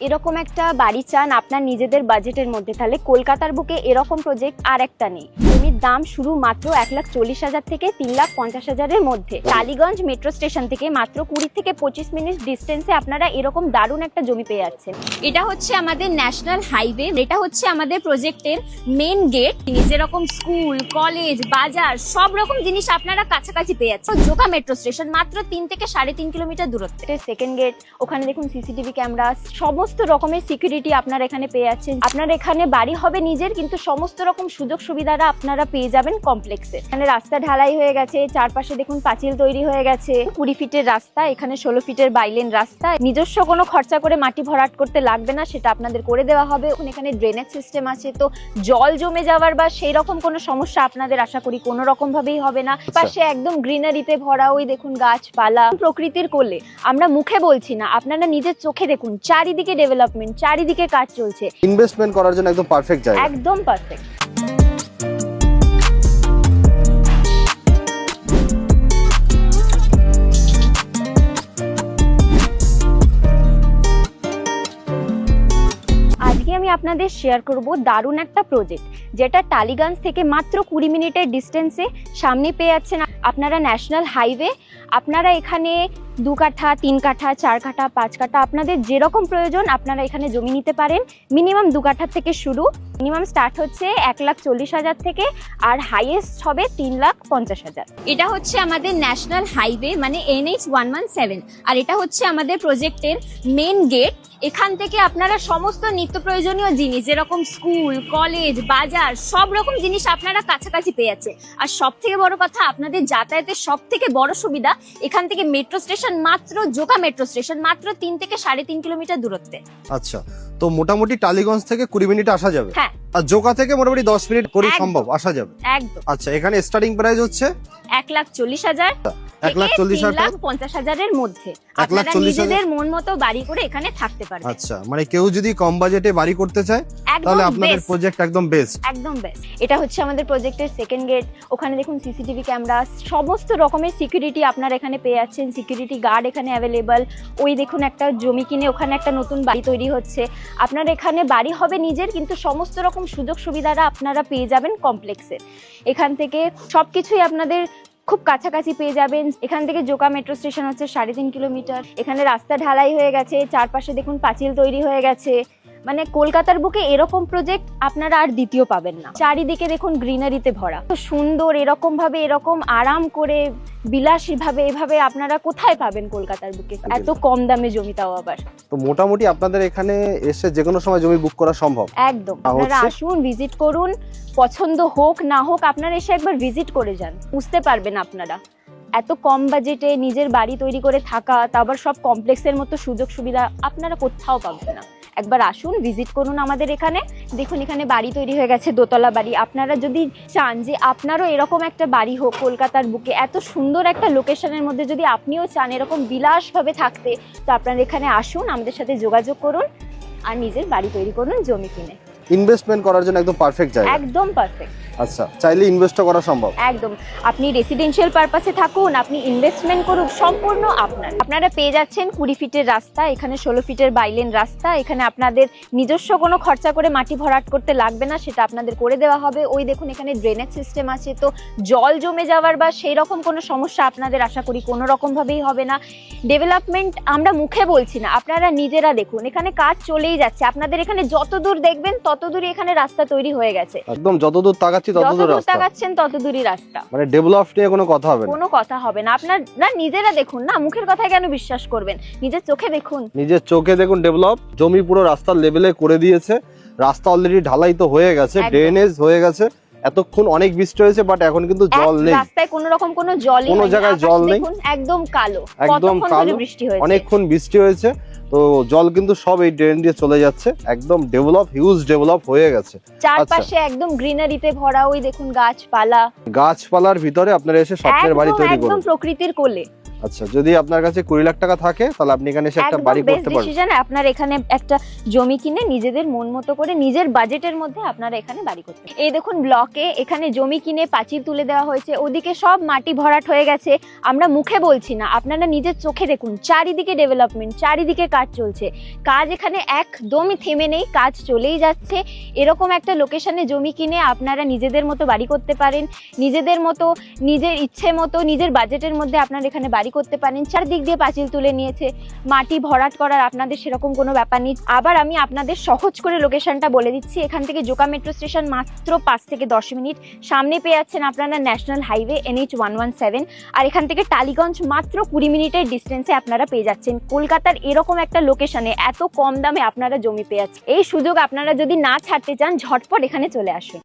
এরকম একটা বাড়ি চান আপনার নিজেদের বাজেটের মধ্যে, তাহলে কলকাতার বুকে এরকম প্রজেক্ট আর একটা নেই। জমির দাম শুরু মাত্র এক লাখ চল্লিশ হাজার থেকে তিন লাখ পঞ্চাশ হাজারের মধ্যে। টালিগঞ্জ মেট্রো স্টেশন থেকে মাত্র কুড়ি থেকে পঁচিশ মিনিট ডিস্টেন্সে আপনারা এরকম দারুণ একটা জমি পেয়ে যাচ্ছেন। এটা হচ্ছে আমাদের ন্যাশনাল হাইওয়ে, এটা হচ্ছে আমাদের প্রজেক্টের মেন গেট। যেরকম স্কুল, কলেজ, বাজার, সব রকম জিনিস আপনারা কাছাকাছি পেয়ে যাচ্ছেন। জোকা মেট্রো স্টেশন মাত্র তিন থেকে সাড়ে তিন কিলোমিটার দূরত্বে। সেকেন্ড গেট ওখানে দেখুন সিসিটিভি ক্যামেরা সমস্ত রকমের সিকিউরিটি আপনারা এখানে পেয়ে যাচ্ছেন। আপনার এখানে বাড়ি হবে নিজের, কিন্তু সমস্ত রকম সুযোগ সুবিধারা আপনারা পেয়ে যাবেন কমপ্লেক্সে এখানে রাস্তা ঢালাই হয়ে গেছে চারপাশে দেখুন পাঁচিল তৈরি হয়ে গেছে। কুড়ি ফিটের রাস্তা এখানে ষোলো ফিটের বাইলেন রাস্তা। নিজস্ব কোনো খরচা করে মাটি ভরাট করতে লাগবে না সেটা আপনাদের করে দেওয়া হবে। এখন এখানে ড্রেনেজ সিস্টেম আছে তো জল জমে যাওয়ার বা সেই রকম কোনো সমস্যা আপনাদের আশা করি কোনো রকম ভাবেই হবে না। পাশে একদম গ্রিনারিতে ভরা ওই দেখুন গাছপালা। প্রকৃতির কোলে আমরা মুখে বলছি না আপনারা নিজের চোখে দেখুন। চারিদিকে ডেভেলপমেন্ট চারিদিকে কাজ চলছে। ইনভেস্টমেন্ট করার জন্য একদম পারফেক্ট জায়গা। একদম পারফেক্ট আপনাদের শেয়ার করব দারুণ একটা প্রজেক্ট যেটা টালিগঞ্জ থেকে মাত্র কুড়ি মিনিটের ডিস্টেন্সে সামনে পেয়ে যাচ্ছেন আপনারা ন্যাশনাল হাইওয়ে আপনারা এখানে দু কাঠা, তিন কাঠা, চার কাঠা, পাঁচ কাঠা, আপনাদের যেরকম প্রয়োজন আপনারা এখানে জমি নিতে পারেন। মিনিমাম দু কাঠার থেকে শুরু। মিনিমাম স্টার্ট হচ্ছে এক লাখ চল্লিশ হাজার থেকে আর হাইয়েস্ট হবে তিন লাখ পঞ্চাশ হাজার। এটা হচ্ছে আমাদের ন্যাশনাল হাইওয়ে মানে এনএইচ ওয়ান ওয়ান সেভেন আর এটা হচ্ছে আমাদের প্রজেক্টের মেন গেট এখান থেকে আপনারা সমস্ত নিত্য প্রয়োজনীয় জিনিস যেরকম স্কুল কলেজ বাজার সব রকম জিনিস আপনারা কাছাকাছি পেয়ে যাচ্ছে আর সব থেকে বড় কথা আপনাদের যাতায়াতের সব থেকে বড় সুবিধা এখান থেকে মেট্রো স্টেশন মাত্র জোকা মেট্রো স্টেশন মাত্র তিন থেকে সাড়ে তিন কিলোমিটার দূরত্বে। আচ্ছা তো মোটামুটি টালিগঞ্জ থেকে কুড়ি মিনিট আসা যাবে? হ্যাঁ আর জোকা থেকে মোটামুটি দশ মিনিট করে সম্ভব আসা যাবে। একদম। আচ্ছা এখানে স্টার্টিং প্রাইস হচ্ছে? এক লাখ চল্লিশ হাজার এক লাখ চল্লিশ হাজার পঞ্চাশ হাজারের মধ্যে। এক লাখ চল্লিশ হাজার? মন মতো বাড়ি করে এখানে থাকতে পারে আচ্ছা মানে কেউ যদি কম বাজেটে বাড়ি করতে চায় তাহলে আপনাদের প্রজেক্ট একদম বেস্ট একদম বেস্ট এটা হচ্ছে আমাদের প্রজেক্টের সেকেন্ড গেট ওখানে দেখুন সিসিটিভি ক্যামেরা সমস্ত রকমের সিকিউরিটি আপনারা এখানে পেয়ে যাচ্ছেন। সিকিউরিটি গার্ড এখানে অ্যাভেলেবল ওই দেখুন একটা জমি কিনে ওখানে একটা নতুন বাড়ি তৈরি হচ্ছে। আপনার এখানে বাড়ি হবে নিজের কিন্তু সমস্ত রকম সুযোগ সুবিধারা আপনারা পেয়ে যাবেন কমপ্লেক্সে এখান থেকে সব কিছুই আপনাদের খুব কাছাকাছি পেয়ে যাবেন। এখান থেকে জোকা মেট্রো স্টেশন হচ্ছে সাড়ে তিন কিলোমিটার এখানে রাস্তা ঢালাই হয়ে গেছে। চারপাশে দেখুন পাঁচিল তৈরি হয়ে গেছে। মানে কলকাতার বুকে এরকম প্রজেক্ট আপনারা আর দ্বিতীয় পাবেন না। চারিদিকে দেখুন গ্রিনারিতে ভরা। তো সুন্দর এরকম ভাবে এরকম আরাম করে বিলাসী ভাবে এভাবে আপনারা কোথায় পাবেন কলকাতার বুকে? এত কম দামে জমি তাও আবার। তো মোটামুটি আপনাদের এখানে এসে যে কোনো সময় জমি বুক করা সম্ভব? একদম। আপনারা আসুন ভিজিট করুন পছন্দ হোক না হোক আপনারা এসে একবার ভিজিট করে যান। বুঝতে পারবেন আপনারা। এত কম বাজেটে নিজের বাড়ি তৈরি করে থাকা তারপর সব কমপ্লেক্সের মতো সুযোগ সুবিধা আপনারা কোথাও পাবেন না। একবার আসুন ভিজিট করুন আমাদের এখানে। দেখুন এখানে বাড়ি তৈরি হয়ে গেছে দোতলা বাড়ি। আপনারা যদি চান যে আপনারও এরকম একটা বাড়ি হোক কলকাতার বুকে এত সুন্দর একটা লোকেশনের মধ্যে যদি আপনিও চান এরকম বিলাসভাবে থাকতে তো আপনারা এখানে আসুন আমাদের সাথে যোগাযোগ করুন আর নিজের বাড়ি তৈরি করুন জমি কিনে। ইনভেস্টমেন্ট করার জন্য একদম পারফেক্ট জায়গা। একদম পারফেক্ট আচ্ছা চাইলে ইনভেস্টও করা সম্ভব। একদম। আপনি রেসিডেন্সিয়াল পারপাসে থাকুন আপনি ইনভেস্টমেন্ট করুন সম্পূর্ণ আপনার। আপনারা পেয়ে যাচ্ছেন কুড়ি ফিটের রাস্তা এখানে ষোলো ফিটের বাইলেন রাস্তা এখানে আপনাদের নিজস্ব কোনো খরচা করে মাটি ভরাট করতে লাগবে না সেটা আপনাদের করে দেওয়া হবে। ওই দেখুন এখানে ড্রেনেজ সিস্টেম আছে তো জল জমে যাওয়ার বা সেই রকম কোনো সমস্যা আপনাদের আশা করি কোনো রকম ভাবেই হবে না। ডেভেলপমেন্ট আমরা মুখে বলছি না আপনারা নিজেরা দেখুন। এখানে কাজ চলেই যাচ্ছে আপনাদের এখানে যত দূর দেখবেন তত দূরই এখানে রাস্তা তৈরি হয়ে গেছে। একদম যতদূর তাকাচ্ছি যত ততদূর দূর রাস্তা? তাকাচ্ছেন তত দূরই রাস্তা। মানে ডেভেলপ নিয়ে কোনো কথা হবে না। কোনো কথা হবে না। আপনার না নিজেরা দেখুন না মুখের কথায় কেন বিশ্বাস করবেন? নিজের চোখে দেখুন। নিজের চোখে দেখুন ডেভেলপ জমি পুরো রাস্তার লেভেলে করে দিয়েছে। রাস্তা অলরেডি ঢালাই তো হয়ে গেছে ড্রেনেজ হয়ে গেছে। এতক্ষণ অনেক বৃষ্টি হয়েছে বাট এখন কিন্তু জল নেই। রাস্তায় কোনো রকম কোনো জল কোনো জায়গায় জল নেই। একদম কালো। একদম কালো, বৃষ্টি হয়েছে? অনেকক্ষণ বৃষ্টি হয়েছে। তো জল কিন্তু সব এই ড্রেন দিয়ে চলে যাচ্ছে। একদম ডেভেলপ হিউজ ডেভেলপ হয়ে গেছে। চারপাশে একদম গ্রিনারিতে ভরা ওই দেখুন গাছপালা। গাছপালার ভিতরে আপনারা এসে সবচেয়ে বাড়ি তৈরি করুন। একদম প্রকৃতির কোলে। আচ্ছা যদি আপনার কাছে কুড়ি লাখ টাকা থাকে তাহলে আপনি এখানে এসে একটা বাড়ি করতে পারবেন। ডিসিশন আপনার এখানে একটা জমি কিনে নিজেদের মন মতো করে নিজের বাজেটের মধ্যে আপনারা এখানে বাড়ি করতে পারেন। এই দেখুন ব্লকে এখানে জমি কিনে পাঁচিল তুলে দেওয়া হয়েছে ওদিকে সব মাটি ভরাট হয়ে গেছে আমরা মুখে বলছি না আপনারা নিজের চোখে দেখুন চারিদিকে ডেভেলপমেন্ট চারিদিকে কাজ চলছে। কাজ এখানে একদমই থেমে নেই কাজ চলেই যাচ্ছে। এরকম একটা লোকেশনে জমি কিনে আপনারা নিজেদের মতো বাড়ি করতে পারেন নিজেদের মতো নিজের ইচ্ছে মতো নিজের বাজেটের মধ্যে আপনারা এখানে বাড়ি করতে পারেন, চারদিক দিয়ে পাঁচিল তুলে নিয়েছে, মাটি ভরাট করার আপনাদের সেরকম কোনো ব্যাপার নেই। আবার আমি আপনাদের সহজ করে লোকেশনটা বলে দিচ্ছি, এখান থেকে জোকা মেট্রো স্টেশন মাত্র পাঁচ থেকে দশ মিনিট। সামনে পেয়ে যাচ্ছেন আপনারা national highway NH one one seven, আর এখান থেকে টালিগঞ্জ মাত্র কুড়ি মিনিটের ডিস্টেন্সে আপনারা পেয়ে যাচ্ছেন। কলকাতার এরকম একটা লোকেশনে এত কম দামে আপনারা জমি পেয়ে যাচ্ছেন। এই সুযোগ আপনারা যদি না ছাড়তে চান, ঝটপট এখানে চলে আসুন।